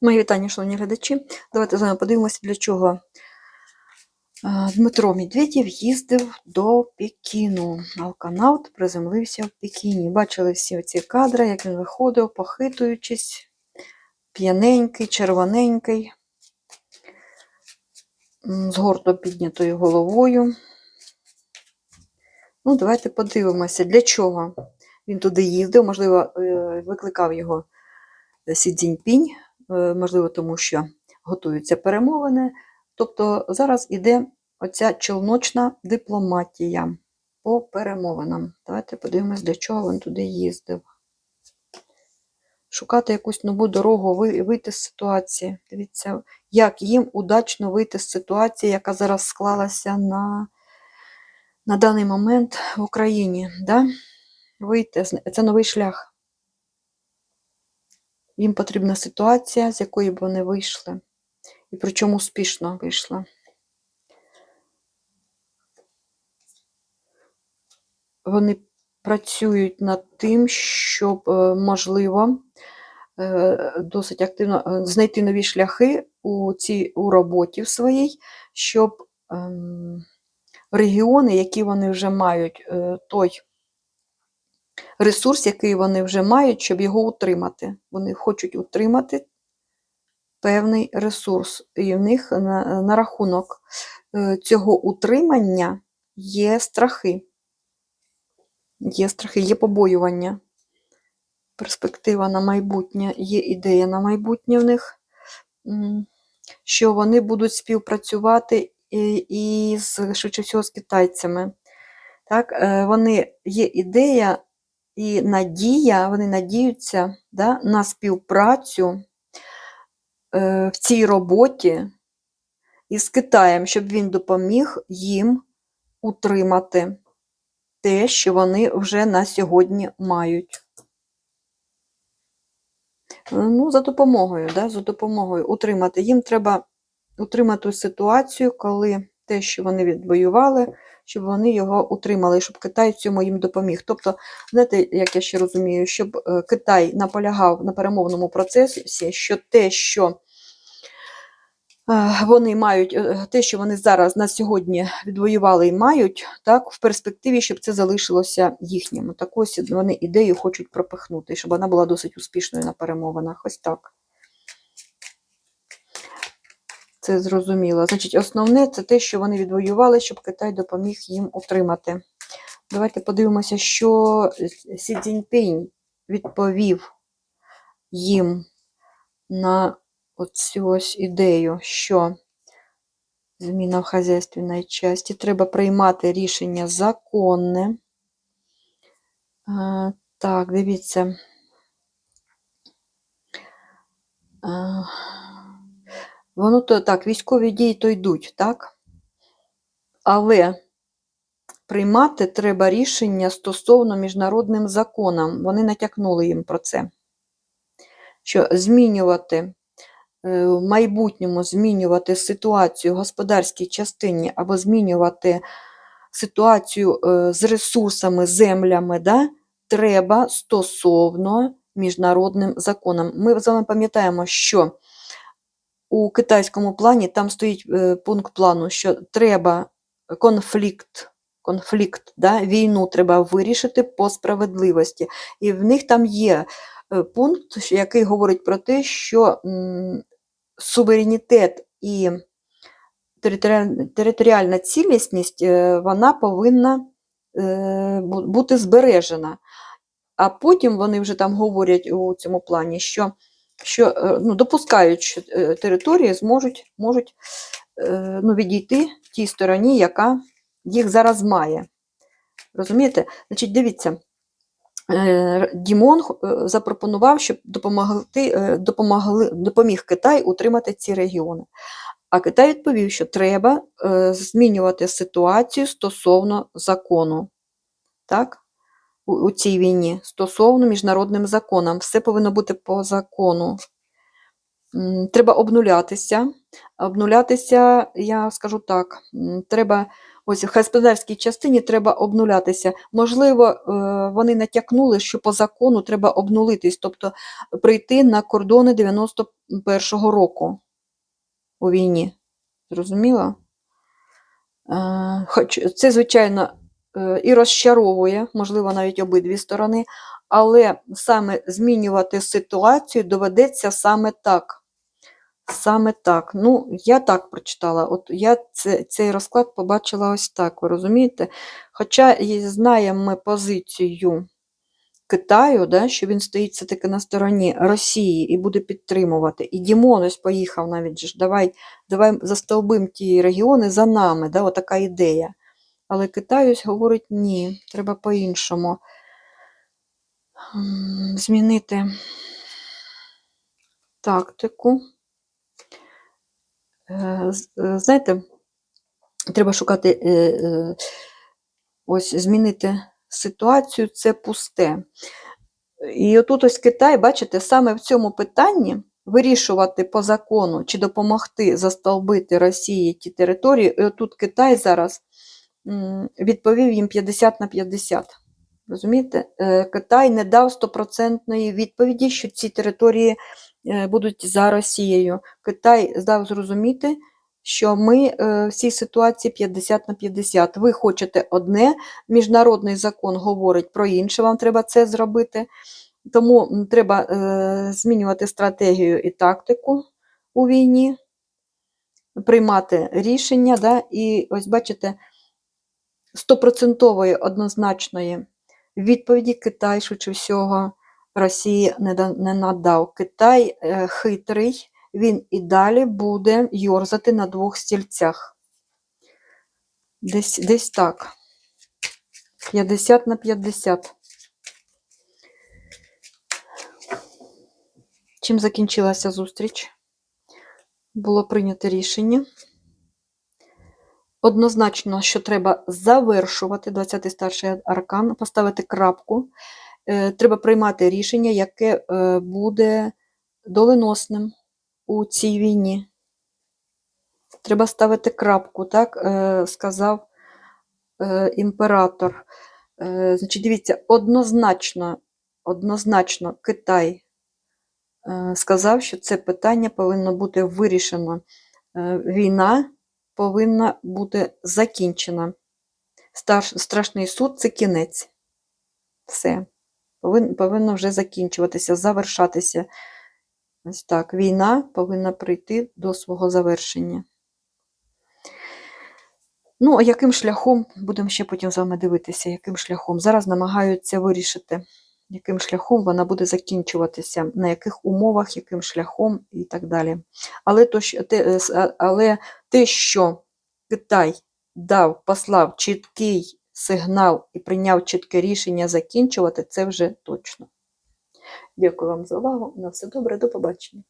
Мої вітання, шановні глядачі. Давайте з вами подивимося, для чого е, Дмитро Медведєв їздив до Пекіну. Алканаут приземлився в Пекіні. Бачили всі ці кадри, як він виходив, похитуючись, п'яненький, червоненький, з гордо піднятою головою. Ну, давайте подивимося, для чого він туди їздив. Можливо, е, викликав його Сі Цзіньпінь, можливо, тому що готуються перемовини. Тобто зараз іде оця челночна дипломатія по перемовинам. Давайте подивимось, для чого він туди їздив. Шукати якусь нову дорогу, вийти з ситуації. Дивіться, як їм удачно вийти з ситуації, яка зараз склалася на, на даний момент в Україні. Да? Вийти, це новий шлях. Їм потрібна ситуація, з якої б вони вийшли. І причому успішно вийшли. Вони працюють над тим, щоб, е, можливо, е, досить активно е, знайти нові шляхи у цій у роботі в своїй, щоб ем, регіони, які вони вже мають, той ресурс, який вони вже мають, щоб його утримати. Вони хочуть утримати певний ресурс. І в них на, на рахунок е, цього утримання є страхи. Є страхи, є побоювання. Перспектива на майбутнє, є ідея на майбутнє в них, що вони будуть співпрацювати і- із, швидше всього, з китайцями. Так, е, вони є ідея і надія, вони надіються да, на співпрацю е, в цій роботі із Китаєм, щоб він допоміг їм утримати те, що вони вже на сьогодні мають. Ну, за допомогою, да, за допомогою утримати. Їм треба утримати ситуацію, коли те, що вони відвоювали, щоб вони його утримали, щоб Китай цьому їм допоміг. Тобто, знаєте, як я ще розумію, щоб е, Китай наполягав на перемовному процесі, що те, що е, вони мають, е, те, що вони зараз на сьогодні відвоювали і мають, так, в перспективі, щоб це залишилося їхнім. Так ось вони ідею хочуть пропихнути, щоб вона була досить успішною на перемовинах. Ось так. Це зрозуміло. Значить, основне це те, що вони відвоювали, щоб Китай допоміг їм утримати. Давайте подивимося, що Сі Цзіньпінь відповів їм на оцю ось ідею, що зміна в хазяйственній часті. Треба приймати рішення законне. Так, дивіться. Воно то так, військові дії то йдуть, так? Але приймати треба рішення стосовно міжнародним законам. Вони натякнули їм про це. Що змінювати е, в майбутньому змінювати ситуацію в господарській частині або змінювати ситуацію е, з ресурсами, землями, да, треба стосовно міжнародним законам. Ми з вами пам'ятаємо, що у китайському плані там стоїть е, пункт плану, що треба конфлікт, конфлікт, да, війну треба вирішити по справедливості. І в них там є е, пункт, який говорить про те, що суверенітет і територіальна, цілісність е, вона повинна бути збережена. А потім вони вже там говорять у цьому плані, що, що е, ну, допускають, що е, території зможуть можуть, е, ну, відійти тій стороні, яка їх зараз має. Розумієте? Значить, дивіться, Дімон запропонував, щоб допомогти, допомогли, допоміг Китай утримати ці регіони. А Китай відповів, що треба змінювати ситуацію стосовно закону. Так? У, цій війні стосовно міжнародним законам. Все повинно бути по закону. Треба обнулятися, Обнулятися, я скажу так, треба ось в господарській частині треба обнулятися. Можливо, е, вони натякнули, що по закону треба обнулитись, тобто прийти на кордони 91-го року у війні. Зрозуміло? Е, Хоч це, звичайно, і розчаровує, можливо, навіть обидві сторони, але саме змінювати ситуацію доведеться саме так. Саме так. Ну, я так прочитала. От я це, цей розклад побачила ось так, ви розумієте? Хоча знаємо ми позицію Китаю, да, що він стоїть все-таки на стороні Росії і буде підтримувати. І Дімон ось поїхав навіть ж, давай, давай застовбим ті регіони за нами, да, отака ідея. Але Китай говорить ні, треба по-іншому змінити тактику. Е, е, Знаєте, треба шукати, е, ось змінити ситуацію, це пусте. І отут ось Китай, бачите, саме в цьому питанні вирішувати по закону чи допомогти застолбити Росії ті території. І отут Китай зараз відповів їм 50 на 50. Розумієте? Е, Китай не дав стопроцентної відповіді, що ці території е, будуть за Росією. Китай дав зрозуміти, що ми е, в цій ситуації 50 на 50. Ви хочете одне, міжнародний закон говорить про інше, вам треба це зробити. Тому треба змінювати стратегію і тактику у війні, приймати рішення. Да? І ось бачите, стопроцентової однозначної відповіді Китай, швидше всього, Росії не, да- не надав. Китай е, хитрий, він і далі буде йорзати на двох стільцях. Десь, десь так. 50 на 50. Чим закінчилася зустріч? Було прийнято рішення. Однозначно, що треба завершувати 20-й старший аркан, поставити крапку. Е, Треба приймати рішення, яке е, буде доленосним у цій війні. Треба ставити крапку, так е, сказав імператор. Значить, дивіться, однозначно, однозначно Китай сказав, що це питання повинно бути вирішено. Війна повинна бути закінчена. Страшний суд це кінець. Все. Повинно вже закінчуватися, завершатися. Ось так. Війна повинна прийти до свого завершення. Ну, а яким шляхом, будемо ще потім з вами дивитися, яким шляхом. Зараз намагаються вирішити, яким шляхом вона буде закінчуватися, на яких умовах, яким шляхом і так далі. Але, то, те, е, але те, що Китай дав, послав чіткий сигнал і прийняв чітке рішення закінчувати, це вже точно. Дякую вам за увагу. На все добре, до побачення.